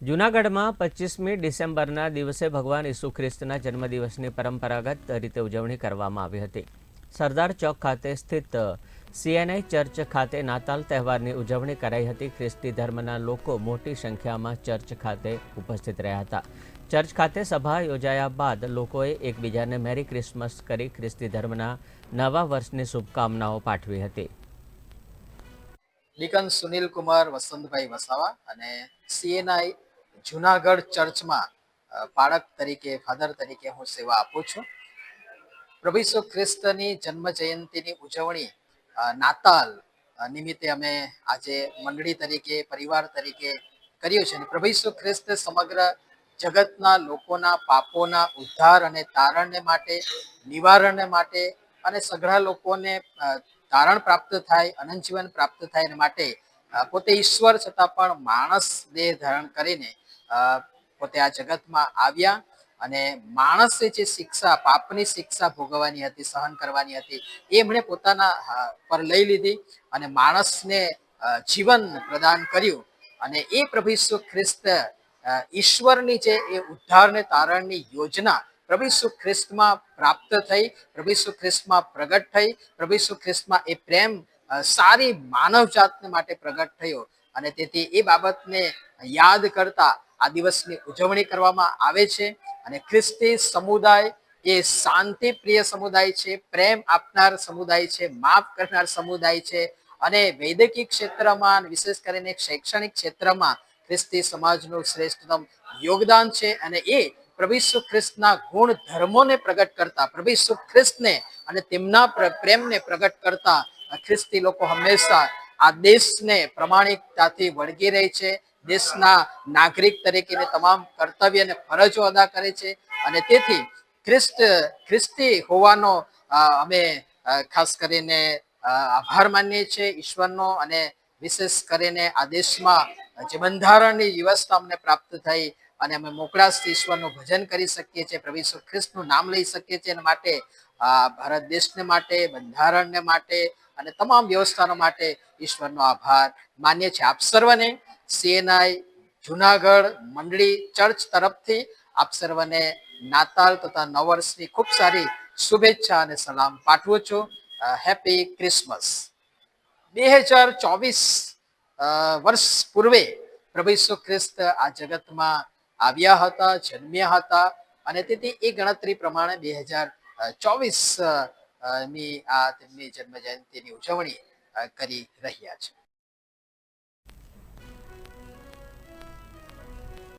જૂનાગઢમાં પચીસમી ડિસેમ્બરના દિવસે ભગવાન ઈસુ ખ્રિસ્તના જન્મદિવસની પરંપરાગત રીતે ઉજવણી કરવામાં આવી હતી. સરદાર ચોક ખાતે સ્થિત સીએનઆઈ ચર્ચ ખાતે નાતાલ તહેવારની ઉજવણી કરાઈ હતી. ખ્રિસ્તી ધર્મના લોકો મોટી સંખ્યામાં ચર્ચ ખાતે ઉપસ્થિત રહ્યા હતા. ચર્ચ ખાતે સભા યોજાયા બાદ લોકોએ એકબીજાને મેરી ક્રિસમસ કરી ખ્રિસ્તી ધર્મના નવા વર્ષની શુભકામનાઓ પાઠવી હતી. ડીકન સુનિલ કુમાર વસંતભાઈ વસાવા અને સીએનઆઈ જુનાગઢ ચર્ચમાં પાળક તરીકે ફાધર તરીકે હું સેવા આપું છું. પ્રભુ ખ્રિસ્તની જન્મ જયંતિની ઉજવણી નાતાલ નિમિત્તે અમે આજે મંડળી તરીકે, પરિવાર તરીકે કર્યું છે અને પ્રભુ ખ્રિસ્ત સમગ્ર જગતના લોકોના પાપોના ઉદ્ધાર અને તારણને માટે, નિવારણને માટે અને સઘળા લોકોને તારણ પ્રાપ્ત થાય, અનંત જીવન પ્રાપ્ત થાય એના માટે પોતે ઈશ્વર છતાં પણ માણસ દેહ ધારણ કરીને પોતે આ જગતમાં આવ્યા અને માણસે જે શિક્ષા, પાપની શિક્ષા ભોગવવાની હતી, સહન કરવાની હતી એ એમણે પોતાના પર લઈ લીધી અને માણસને જીવન પ્રદાન કર્યું. અને એ પ્રભુ ઈસુ ખ્રિસ્ત ઈશ્વરની જે એ ઉદ્ધારને તારણની યોજના પ્રભુ ઈસુ ખ્રિસ્તમાં પ્રાપ્ત થઈ, પ્રભુ ઈસુ ખ્રિસ્તમાં પ્રગટ થઈ, પ્રભુ ઈસુ ખ્રિસ્તમાં એ પ્રેમ સારી માનવ જાતને માટે પ્રગટ થયો. અને તેથી એ બાબતને યાદ કરતા આ દિવસની ઉજવણી કરવામાં આવે છે. અને ખ્રિસ્તી સમુદાય એ શાંતિ પ્રિય સમુદાય છે, પ્રેમ આપનાર સમુદાય છે, માફ કરનાર સમુદાય છે અને વૈદકીય ક્ષેત્રમાં વિશેષ કરીને શૈક્ષણિક ક્ષેત્રમાં ખ્રિસ્તી સમાજનું શ્રેષ્ઠતમ યોગદાન છે અને એ પ્રભુ ખ્રિસ્તના ગુણ ધર્મોને પ્રગટ કરતા, પ્રભુ ખ્રિસ્તને અને તેમના પ્ર- પ્રેમને પ્રગટ કરતા ખ્રિસ્તી લોકો હંમેશા આ દેશને પ્રમાણિકતાથી વળગી રહે છે. દેશના નાગરિક તરીકે તમામ કર્તવ્ય અને ફરજો અદા કરે છે. અને તેથી ખ્રિસ્ત, ખ્રિસ્તી હોવાનો અમે ખાસ કરીને આભાર માનીએ છીએ ઈશ્વરનો અને વિશેષ કરીને આ દેશમાં જે બંધારણની વ્યવસ્થા અમને પ્રાપ્ત થઈ અને અમે મોકળાશથી ઈશ્વરનું ભજન કરી શકીએ છીએ, પ્રભુ ખ્રિસ્તનું નામ લઈ શકીએ છીએ. એના માટે ભારત દેશને માટે, બંધારણને માટે અને તમામ વ્યવસ્થાનો માટે ઈશ્વરનો આભાર. માન્ય છે આપ સર્વને સીએનઆઈ જુનાગઢ મંડળી ચર્ચ તરફથી આપ સર્વને નાતાલ તથા નવ વર્ષની ખૂબ સારી શુભેચ્છા અને સલામ પાઠવું છું. હેપી ક્રિસમસ બે હજાર ચોવીસ વર્ષ પૂર્વે પ્રભુ ઈસુ ખ્રિસ્ત આ જગતમાં આવ્યા હતા, જન્મ્યા હતા અને તેથી એ ગણતરી પ્રમાણે બે હજાર ચોવીસ ની આ તેમની જન્મ જયંતિની ઉજવણી કરી રહ્યા છે.